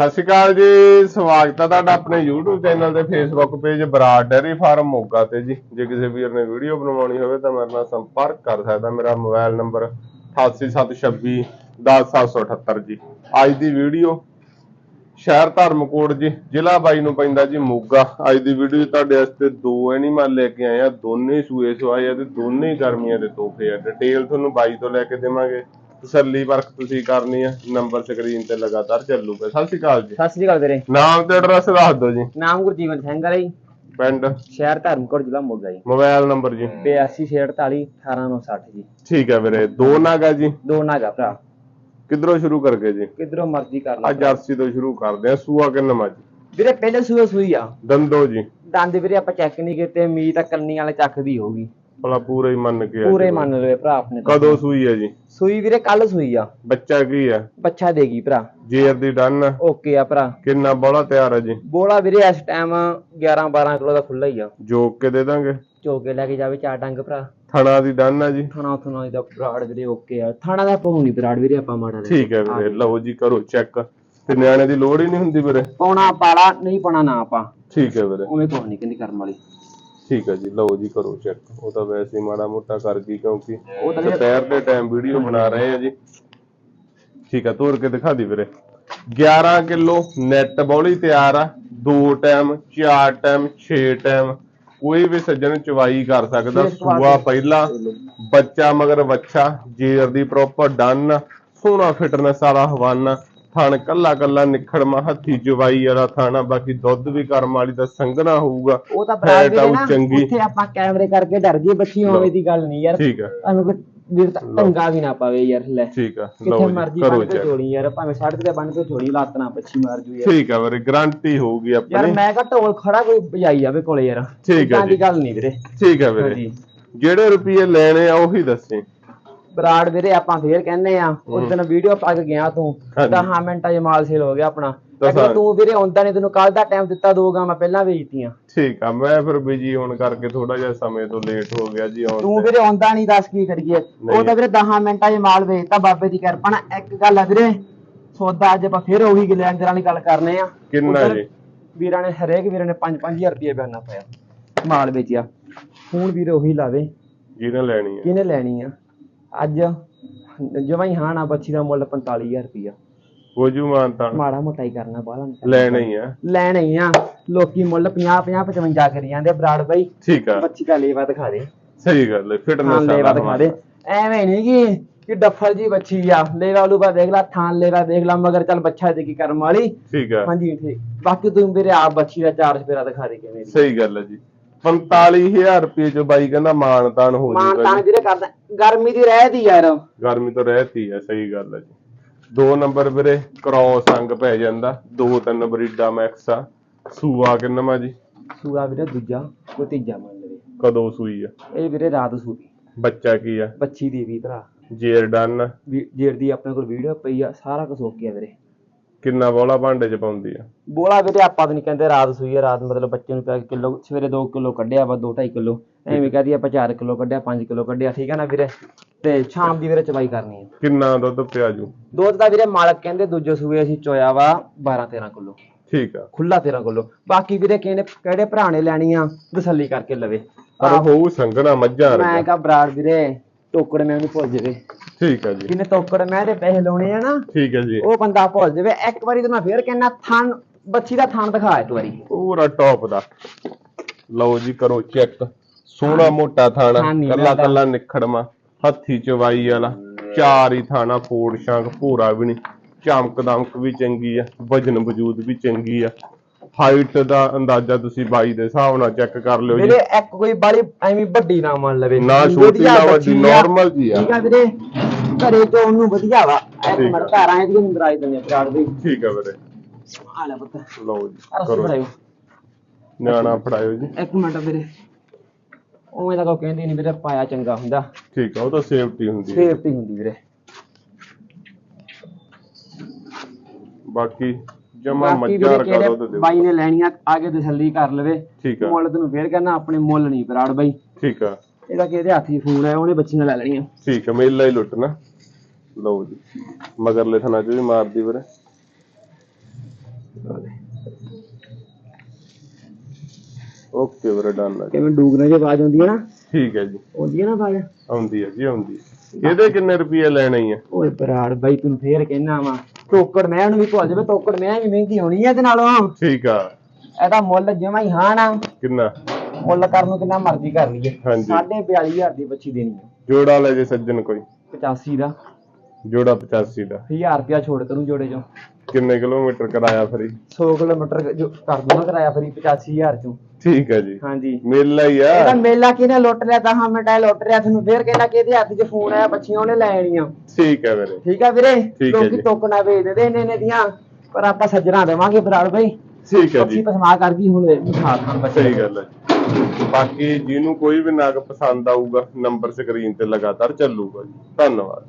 ਸਤਿ ਸ਼੍ਰੀ ਅਕਾਲ ਜੀ, ਸਵਾਗਤ ਹੈ ਤੁਹਾਡਾ ਆਪਣੇ YouTube ਚੈਨਲ ਤੇ Facebook page Brar dairy farm Moga ਤੇ ਜੀ। ਜੇ ਕਿਸੇ ਵੀਰ ਨੇ ਵੀਡੀਓ ਬਣਵਾਉਣੀ ਹੋਵੇ ਤਾਂ ਮੇਰੇ ਨਾਲ ਸੰਪਰਕ ਕਰ ਸਕਦਾ, ਮੇਰਾ ਮੋਬਾਈਲ ਨੰਬਰ 8876 10778 ਜੀ। ਅੱਜ ਦੀ ਵੀਡੀਓ ਸ਼ਹਿਰ ਧਰਮਕੋਟ ਜੀ, ਜ਼ਿਲ੍ਹਾ ਬਾਈ ਨੂੰ ਪੈਂਦਾ ਜੀ ਮੋਗਾ। ਅੱਜ ਦੀ ਵੀਡੀਓ ਤੁਹਾਡੇ ਵਾਸਤੇ ਦੋ ਐਨੀਮਲ ਲੈ ਕੇ ਆਏ ਆ, ਦੋਨੇ ਸੂਏ ਸਵਾਏ ਆ ਤੇ ਦੋਨੇ ਗਰਮੀਆਂ ਦੇ ਤੋਹਫੇ ਆ। ਡਿਟੇਲ ਤੁਹਾਨੂੰ ਬਾਈ ਤੋਂ ਲੈ ਕੇ ਦੇਵਾਂਗੇ। ਤਸੱਲੀ ਪਰਖ ਤੁਸੀਂ ਕਰਨੀ ਆ ਨੰਬਰ ਸਕਰੀਨ ਤੇ ਲਗਾਤਾਰ ਚੱਲੂਗਾ ਸਤਿ ਸ਼੍ਰੀ ਅਕਾਲ ਜੀ। ਸਤਿ ਸ੍ਰੀ ਅਕਾਲ ਵੀਰੇ। ਨਾਮ ਤੇ ਐਡਰੈਸ ਦੱਸ ਦਿਓ ਜੀ। ਨਾਮ ਗੁਰਜੀਵਨ ਸਿੰਘ ਹੈ ਜੀ। ਪਿੰਡ? ਸ਼ਹਿਰ ਧਰਮਕੋਟ ਜ਼ਿਲ੍ਹਾ ਮੋਗਾ ਜੀ। ਮੋਬਾਈਲ ਨੰਬਰ ਜੀ। 8248 18960 ਜੀ। ਠੀਕ ਹੈ ਵੀਰੇ। ਦੋ ਨਾਗਾ ਜੀ। ਦੋ ਨਾਗਾ ਭਰਾ। ਕਿੱਧਰੋਂ ਸ਼ੁਰੂ ਕਰਕੇ ਜੀ? ਕਿਧਰੋਂ ਮਰਜ਼ੀ ਕਰ ਆ ਲੈ ਜਰਸੀ ਤੋਂ ਸ਼ੁਰੂ ਕਰਦੇ ਆ। ਸੂਆ ਕਿੰਨਾ ਜੀ ਵੀਰੇ ਪਹਿਲੇ ਸੂਏ ਸੂਈ ਆ। ਦੰਦੋ ਜੀ। ਦੰਦ ਵੀਰੇ ਆਪਾਂ ਚੈੱਕ ਨਹੀਂ ਕੀਤੇ। ਮੀ ਤਾਂ ਕੰਨੀ ਵਾਲੇ ਚੱਕਦੀ ਹੋਊਗੀ ਭਲਾ ਪੂਰਾ ਹੀ ਮੰਨ ਕੇ ਆ। ਪੂਰੇ ਮੰਨ ਲਵੇ ਭਰਾ ਆਪਣੇ ਤੋਂ। ਕਦੋਂ ਸੂਈ ਹੈ ਜੀ? ਸੂਈ ਵੀਰੇ ਕੱਲ ਸੂਈ ਆ। ਬੱਚਾ ਕੀ ਹੈ ਬੱਚਾ ਦੇਗੀ ਭਰਾ। ਜੇਰ ਦੀ ਡਨ। ਓਕੇ ਆ ਭਰਾ। ਕਿੰਨਾ ਬੋਲਾ ਤਿਆਰ ਹੈ ਜੀ? ਬੋਲਾ ਵੀਰੇ ਇਸ ਟਾਈਮ 11 12 ਕਿਲੋ ਦਾ ਖੁੱਲਾ ਹੀ ਆ। ਜੋਕ ਕੇ ਦੇ ਦਾਂਗੇ? ਚੋਕੇ ਲੈ ਕੇ ਜਾਵੇ ਚਾਰ ਡੰਗ ਭਰਾ। ਥਣਾ ਦੀ ਡਨ ਹੈ ਜੀ। ਥਾਣਾ ਥਾਣਾ ਦਾ ਬਰਾੜ ਵੀਰੇ ਓਕੇ ਆ। ਥਾਣਾ ਦਾ ਪਾਉ ਨਹੀਂ ਬਰਾੜ ਵੀਰੇ ਆਪਾਂ ਮਾੜਾ ਲੈ ਠੀਕ ਹੈ ਵੀਰੇ ਲਓ ਜੀ ਕਰੋ ਚੈੱਕ ਤੇ ਨਿਆਣੇ ਦੀ ਲੋੜ ਹੀ ਨਹੀਂ ਹੁੰਦੀ ਵੀਰੇ। ਪਾਉਣਾ ਪਾਲਾ ਨਹੀਂ ਪਾਉਣਾ ਨਾ ਆਪਾਂ। ਠੀਕ ਹੈ ਵੀਰੇ। ਉਵੇਂ ਕੋਈ ਨਹੀਂ ਕਹਿੰਦੀ ਕਰਮ ਵਾਲੀ। ਠੀਕ ਹੈ ਜੀ ਲਓ ਜੀ ਕਰੋ ਚੈੱਕ ਉਹ ਤਾਂ ਵੈਸੇ ਹੀ ਮਾੜਾ ਮੋਟਾ ਕਰ ਗਈ ਕਿਉਂਕਿ ਉਹ ਤਾਂ ਦੁਪਹਿਰ ਦੇ ਟਾਈਮ ਵੀਡੀਓ ਬਣਾ ਰਹੇ ਆ ਜੀ। ਠੀਕ ਆ ਤੋੜ ਕੇ ਦਿਖਾ ਦੀ ਵੀਰੇ। 11 ਕਿਲੋ ਨੈਟ ਬੌਲੀ ਤਿਆਰ ਆ। ਦੋ ਟਾਈਮ ਚਾਰ ਟਾਈਮ 6 ਟਾਈਮ ਕੋਈ ਵੀ ਸੱਜਣ ਚਵਾਈ ਕਰ ਸਕਦਾ ਛੇ ਸੂਆ ਪਹਿਲਾ ਬੱਚਾ ਮਗਰ ਬੱਚਾ ਜੇਰ ਦੀ ਪ੍ਰੋਪਰ ਡਨ ਸੋਹਣਾ ਫਿਟਨੈਸ ਵਾਲਾ ਹਵਾਨਾ। ਥਣ ਕੱਲਾ ਕੱਲਾ ਨਿਖੜਮਾ ਹੱਥੀ ਚਵਾਈ ਵਾਲਾ ਥਾਣਾ ਬਾਕੀ ਦੁੱਧ ਵੀ ਕਰਮ ਵਾਲੀ ਦਾ ਸੰਘਣਾ ਹੋਊਗਾ। ਉਹ ਤਾਂ ਵੀਰੇ ਆਊ ਨਾ ਉੱਥੇ ਆਪਾਂ ਕੈਮਰੇ ਕਰਕੇ ਡਰ ਜੀ ਬੱਚੀ ਹੋਵੇ ਦੀ ਗੱਲ ਨਹੀਂ ਯਾਰ। ਠੀਕ ਆ। ਤੁਹਾਨੂੰ ਵੀਰ ਤਾਂ ਟੰਗਾ ਵੀ ਨਾ ਪਾਵੇ ਯਾਰ ਲੈ। ਠੀਕ ਆ ਲਓ ਮਰਜ਼ੀ ਕਰੋ ਚੈੱਕ ਜੋੜੀ ਯਾਰ ਭਾਵੇਂ ਸੜਕ ਤੇ ਬੰਨ ਕੇ ਜੋੜੀ ਲੱਤ ਨਾ ਬੱਚੀ ਮਾਰ ਜੂ ਯਾਰ। ਠੀਕ ਆ ਵੀਰੇ ਗਾਰੰਟੀ ਹੋਊਗੀ ਯਾਰ ਆਪਣੀ ਮੈਂ ਕਹਾ ਢੋਲ ਖੜਾ ਕੋਈ ਵਜਾਈ ਜਾਵੇ ਕੋਲੇ ਯਾਰ। ਠੀਕ ਹੈ ਏਦਾਂ ਜੀ। ਦੀ ਗੱਲ ਨਹੀਂ ਵੀਰੇ। ਠੀਕ ਆ ਵੀਰੇ। ਜਿਹੜੇ ਰੁਪਏ ਲੈਣੇ ਆ ਉਹੀ ਦੱਸੇ। ਬਰਾੜ ਵੀਰੇ ਆਪਾਂ ਫੇਰ ਕਹਿੰਦੇ ਆ ਉਸ ਦਿਨ ਵੀਡੀਓ ਪਾ ਕੇ ਗਿਆ ਤੂੰ ਹਾਂਜੀ। 10 ਮਿੰਟਾਂ 'ਚ ਮਾਲ ਸੇਲ ਹੋ ਗਿਆ ਆਪਣਾ। ਅਗਰ ਤੂੰ ਵੀਰੇ ਆਉਂਦਾ ਨਹੀਂ ਤੈਨੂੰ ਕੱਲ ਦਾ ਟਾਈਮ ਦਿੱਤਾ ਦੋਗਾ ਮੈਂ ਪਹਿਲਾਂ ਵੇਚਤੀਆਂ ਠੀਕ ਆ ਮੈਂ ਫਿਰ ਬਿਜ਼ੀ ਹੋਣ ਕਰਕੇ ਥੋੜਾ ਜਿਹਾ ਸਮੇਂ ਤੋਂ ਲੇਟ ਹੋ ਗਿਆ ਜੀ ਆਉਣ ਤੂੰ ਤੇ। ਵੀਰੇ ਆਉਂਦਾ ਨਹੀਂ ਦੱਸ ਕੀ ਕਰੀਏ। ਉਹ। ਤਾਂ ਵੀਰੇ 10 ਮਿੰਟਾਂ 'ਚ ਮਾਲ ਵੇਚਤਾ ਬਾਬੇ ਦੀ ਕਿਰਪਾ ਨਾਲ। ਇੱਕ ਗੱਲ ਆ ਵੀਰੇ ਸੌਦਾ ਅੱਜ ਆਪਾਂ ਫੇਰ ਉਹੀ ਲੈਣ ਵਾਲੀ ਗੱਲ ਕਰਨੇ ਆ। ਕਿੰਨਾ ਜੀ? ਵੀਰਾਂ ਨੇ ਹਰੇਕ ਵੀਰਾਂ ਨੇ 5-5000 ਰੁਪਏ ਬਿਆਨਾ ਪਾਇਆ ਮਾਲ ਵੇਚਿਆ। ਹੁਣ ਵੀਰੇ ਉਹੀ ਲਾਵੇ। ਜਿਹਨੇ ਲੈਣੀ ਆ? ਕਿਹਨੇ ਲੈਣੀ ਆ? ਅੱਜ ਜਮਾਂ ਹੀ ਹਾਂ ਨਾ ਬੱਚੀ ਦਾ ਮੁੱਲ 45000 ਰੁਪਇਆ ਹੋਜੂ ਮਾਨਤਾਨ ਮਾੜਾ ਮੋਟਾ ਹੀ ਕਰਨਾ ਬਾਹਲਾ ਨੀ ਕਰਨਾ। ਲੈਣਾ ਹੀ ਆ। ਲੈਣੇ ਹੀ ਆ। ਲੋਕੀ ਮੁੱਲ 50 50 55 ਕਰੀ ਜਾਂਦੇ ਬਰਾੜ ਬਾਈ। ਠੀਕ ਆ। ਬੱਚੀ ਦਾ ਲੇਵਾ ਦਿਖਾ ਦੇ। ਸਹੀ ਗੱਲ ਹੈ ਹਾਂ ਫਿਟਨੈਸ ਲੇਵਾ ਦਿਖਾ ਦੇ। ਐਵੇਂ ਨਹੀਂ ਕਿ ਕਿ ਡੱਫਰ ਜੀ ਬੱਚੀ ਆ। ਲੇਵਾ ਲੂਵਾ ਦੇਖ ਲੈ ਥਾਂ ਲੇਵਾ ਦੇਖ ਲੈ ਮਗਰ ਚੱਲ ਬੱਚਾ ਦੇ ਕੀ ਕਰਮ ਵਾਲੀ। ਠੀਕ ਆ। ਹਾਂਜੀ ਠੀਕ। ਬਾਕੀ ਤੂੰ ਵੀਰੇ ਆਪ ਬੱਚੀ ਦਾ ਚਾਰਜ ਫੇਰਾ ਦਿਖਾ ਦੇ ਕਿਵੇਂ ਦੀ। ਸਹੀ ਗੱਲ ਹੈ ਜੀ। 45000 ਰੁਪਏ ਚ ਬਾਈ ਕਹਿੰਦਾ ਮਾਨਤਾਨ ਹੋ ਮਾਨ ਜੂਗਾ ਤਾਂ ਜੀ। ਵੀਰੇ ਕਰਦਾ। ਗਰਮੀ ਦੀ ਰਹਿ ਦੀ ਯਾਰ। ਗਰਮੀ ਤੋਂ ਰਹਿਤੀ ਆ ਸਹੀ ਗੱਲ ਹੈ ਜੀ। ਦੋ ਨੰਬਰ ਵੀਰੇ ਕ੍ਰੋਸ ਅੰਗ ਪੈ ਜਾਂਦਾ। ਦੋ ਤਿੰਨ ਬਰੀਡਾ ਮੈਕਸ ਆ। ਸੂਆ ਕਿੰਨਾ ਜੀ? ਸੂਆ ਵੀਰੇ ਦੂਜਾ ਕੋਈ ਤੀਜਾ ਮੰਨ ਲਵੇ। ਕਦੋਂ ਸੂਈ ਆ? ਇਹ ਵੀਰੇ ਰਾਤ ਸੂਈ। ਬੱਚਾ ਕੀ ਆ? ਬੱਚੀ ਦੀ ਵੀ ਭਰਾ। ਜੇਰ ਡਨ ਵੀ ਜੇੜ ਦੀ ਆਪਣੇ ਕੋਲ ਵੀਡੀਓ ਪਈ ਆ ਸਾਰਾ ਕੁਝ ਓਕੇ ਆ ਵੀਰੇ। ਕਿੰਨਾ ਬੋਲਾ ਭਾਂਡੇ ਚ ਪਾਉਂਦੀ ਆ? ਬੋਲਾ ਵੀਰੇ ਆਪਾਂ ਤਾਂ ਨਹੀਂ ਕਹਿੰਦੇ ਰਾਤ ਸੂਈ ਆ ਰਾਤ ਮਤਲਬ ਬੱਚੇ ਨੂੰ ਪਿਆ ਕਿਲੋ ਸਵੇਰੇ 2 ਕਿਲੋ ਕੱਢਿਆ ਵਾ 2 2.5 ਕਿਲੋ। ਐਵੇਂ ਕਹਦੀ ਆਪਾਂ 4 ਕਿਲੋ ਕੱਢਿਆ 5 ਕਿਲੋ ਕੱਢਿਆ ਠੀਕ ਆ ਨਾ ਵੀਰੇ? ਤੇ ਸ਼ਾਮ ਦੀ ਵੀਰੇ ਚਵਾਈ ਕਰਨੀ ਆ। ਕਿੰਨਾ ਦੁੱਧ ਪਿਆਜੂ? ਦੁੱਧ ਦਾ ਵੀਰੇ ਮਾਲਕ ਕਹਿੰਦੇ ਦੂਜੇ ਸੂਏ ਅਸੀਂ ਚੋਇਆ ਵਾ 12 13 ਕਿਲੋ। ਠੀਕ ਆ। ਖੁੱਲਾ 13 ਕਿਲੋ। ਬਾਕੀ ਵੀਰੇ ਕਿਹਨੇ ਕਿਹੜੇ ਭਰਾ ਨੇ ਲੈਣੀ ਆ ਤਸੱਲੀ ਕਰਕੇ ਲਵੇ। ਪਰ ਹੋਊ ਸੰਘਣਾ ਮੱਝਾਂ ਮੈਂ ਕਹਾ ਬਰਾੜ ਵੀਰੇ ਟੋਕੜ ਮੈਂ ਉਹਨੂੰ ਭੁੱਲ ਜਾਵੇ। ਠੀਕ ਆ ਜੀ। ਕਿਨੇ ਟੋਕੜ ਮੈਂ ਤੇ ਪੈਸੇ ਲਾਉਣੇ ਆ ਨਾ ਠੀਕ ਹੈ ਜੀ। ਉਹ ਬੰਦਾ ਭੁੱਲ ਜਾਵੇ। ਇੱਕ ਵਾਰੀ ਤੇ ਮੈਂ ਫੇਰ ਕਹਿਣਾ ਥਣ ਬੱਚੀ ਦਾ ਥਣ ਦਿਖਾ ਇੱਕ ਵਾਰੀ। ਪੂਰਾ ਟੌਪ ਦਾ। ਲਓ ਜੀ ਕਰੋ ਚੈੱਕ ਸੋਹਣਾ ਮੋਟਾ ਥਾਣਾ ਕੱਲਾ। ਕੱਲਾ ਨਿਖੜਮਾ ਹੱਥੀ ਚਵਾਈ ਵਾਲਾ। ਚਾਰ ਹੀ ਥਾਣਾ ਫੋੜ ਸ਼ਾਂਕ ਭੂਰਾ ਵੀ ਨਹੀਂ। ਚਮਕ ਦਮਕ ਵੀ ਚੰਗੀ ਆ। ਵਜਨ ਵਜੂਦ ਵੀ ਚੰਗੀ ਆ। ਹਾਈਟ ਦਾ ਅੰਦਾਜ਼ਾ ਤੁਸੀਂ ਬਾਈ ਦੇ ਹਿਸਾਬ ਨਾਲ ਚੈੱਕ ਕਰ ਲਿਓ ਜੀ। ਵੀਰੇ ਇੱਕ ਕੋਈ ਬਾਲੀ ਐਵੇਂ ਵੱਡੀ ਨਾ ਮੰਨ ਲਵੇ। ਨਾ ਛੋਟੀ ਨਾ ਵੱਡੀ। ਨਾਰਮਲ ਜੀ ਆ। ਠੀਕ ਆ ਵੀਰੇ। ਘਰੇ ਤੋਂ ਉਹਨੂੰ ਵਧੀਆ ਵਾ। ਠੀਕ ਮਿੰਟ ਆ। ਘਰ ਆਏ ਦੀ ਆਈ ਦਿੰਦੇ ਬਰਾੜ ਦੇ ਠੀਕ ਆ ਵੀਰੇ। ਆ ਲੈ ਪੁੱਤ। ਲਓ ਜੀ ਅਰਸ ਕਰੋ। ਫੜਾਇਓ। ਨਿਆਣਾ ਫੜਾਇਓ ਜੀ। ਇੱਕ ਮਿੰਟ ਵੀਰੇ। ਉਵੇਂ ਤਾਂ ਕੋ ਕਹਿੰਦੀ ਨਹੀਂ ਵੀਰੇ ਪਾਇਆ ਚੰਗਾ ਹੁੰਦਾ। ਠੀਕ ਆ ਉਹ ਤਾਂ ਸੇਫਟੀ ਹੁੰਦੀ ਹੈ ਸੇਫਟੀ ਹੁੰਦੀ ਵੀਰੇ। ਬਾਕੀ ਜਮਾ ਬਾਕੀ ਮੱਝਾਂ ਵੀਰੇ ਰਕਾ ਦੁੱਧ ਕਿਹੜੇ ਦਿਓ। ਬਾਈ ਨੇ ਲੈਣੀਆਂ ਆਗੇ ਤਸੱਲੀ ਕਰ ਲਵੇ। ਠੀਕ ਆ। ਮੁੱਲ ਤੈਨੂੰ ਫੇਰ ਕਹਿੰਦਾ ਆਪਣੇ ਮੁੱਲ ਨਹੀਂ ਬਰਾੜ ਬਾਈ। ਠੀਕ ਆ। ਇਹਦਾ ਕਿਹਦੇ ਹੱਥ ਫੋਨ ਹੈ ਉਹਨੇ ਬੱਚੀਆਂ ਲੈ ਲੈਣੀਆਂ। ਠੀਕ ਹੈ ਮੇਲਾ ਹੀ ਲੁੱਟਣਾ। ਲਓ ਜੀ। ਮਗਰਲੇ ਥਣਾ ਚ ਵੀ ਮਾਰਦੀ ਵੀਰੇ। ਓਕੇ ਵੀਰੇ ਡਨ ਹੈ ਜੀ। ਕਿਵੇਂ ਡੂਗਨੇ ਦੀ ਆਵਾਜ਼ ਆਉਂਦੀ ਹੈ ਨਾ? ਠੀਕ ਹੈ ਜੀ। ਆਉਂਦੀ ਹੈ ਨਾ ਆਵਾਜ਼? ਆਉਂਦੀ ਹੈ ਜੀ ਆਉਂਦੀ ਹੈ। ਇਹਦੇ ਕਿੰਨੇ ਰੁਪਏ ਲੈਣੇ ਹੀ ਆ? ਓਏ ਬਰਾੜ ਬਾਈ ਤੈਨੂੰ ਫੇਰ ਕਹਿਣਾ ਵਾ। ਟੋਕੜ ਮੈਂ ਨੂੰ ਵੀ ਭੁੱਲ ਜਾਵੇ ਟੋਕੜ ਮੈਂ ਵੀ ਮਹਿੰਗੀ ਹੋਣੀ ਹੈ ਤੇ ਨਾਲੋਂ। ਠੀਕ ਆ। ਇਹਦਾ ਮੁੱਲ ਜਮਾ ਹੀ ਹਾਂ ਨਾ। ਕਿੰਨਾ? ਮੁੱਲ ਕਰਨ ਨੂੰ ਕਿੰਨਾ ਮਰਜ਼ੀ ਕਰ ਲਈਏ। ਹਾਂਜੀ। ਸਾਢੇ 42000 ਦੀ ਬੱਚੀ ਦੇਣੀ ਹੈ ਜੋੜਾ ਲੈ ਜੇ ਸੱਜਣ ਕੋਈ। 85 ਦਾ। ਜੋੜਾ 85 ਦਾ। 1000 ਰੁਪਿਆ ਛੋੜ ਕਰੂੰ ਜੋੜੇ ਚੋਂ। ਕਿੰਨੇ ਕਿਲੋਮੀਟਰ ਕਰਾਇਆ ਫਰੀ? 100 ਕਿਲੋਮੀਟਰ ਜੋ ਕਰ ਦੂੰਗਾ ਕਿਰਾਇਆ ਫਰੀ 85000 ਚੋਂ। ਠੀਕ ਹੈ ਜੀ। ਹਾਂਜੀ। ਮੇਲਾ ਹੀ ਆ। ਇਹਦਾ ਮੇਲਾ ਕਿਹਨੇ ਲੁੱਟ ਲਿਆ? ਤਾਂ ਹਾਂ ਮਿੰਟਾਂ ਲੁੱਟ ਰਿਆ ਤੁਹਾਨੂੰ ਫੇਰ ਕਹਿੰਦਾ ਕਿਹਦੇ ਹੱਥ 'ਚ ਫੋਨ ਆਇਆ ਬੱਚੀਆਂ ਉਹਨੇ ਲੈ ਆਣੀਆਂ ਠੀਕ ਹੈ ਵੀਰੇ। ਠੀਕ ਆ ਵੀਰੇ? ਹੈ ਲੋਕੀ ਜੀ। ਟੋਕਣਾ ਵੇਚ ਦਿੰਦੇ ਇੰਨੇ ਇੰਨੇ ਦੀਆਂ ਪਰ ਆਪਾਂ ਸੱਜਣਾ ਦੇਵਾਂਗੇ ਬਰਾੜ ਬਾਈ। ਠੀਕ ਹੈ ਜੀ। ਪਸਮਾ ਕਰ ਗਈ ਹੁਣ ਮਿਠਾ ਖਾਨ ਬੱਚੇ। ਸਹੀ ਗੱਲ ਹੈ। ਜੀ। ਬਾਕੀ ਜਿਹਨੂੰ ਕੋਈ ਵੀ ਨਗ ਪਸੰਦ ਆਊਗਾ ਨੰਬਰ ਸਕਰੀਨ ਤੇ ਲਗਾਤਾਰ ਚੱਲੂਗਾ ਜੀ। ਧੰਨਵਾਦ।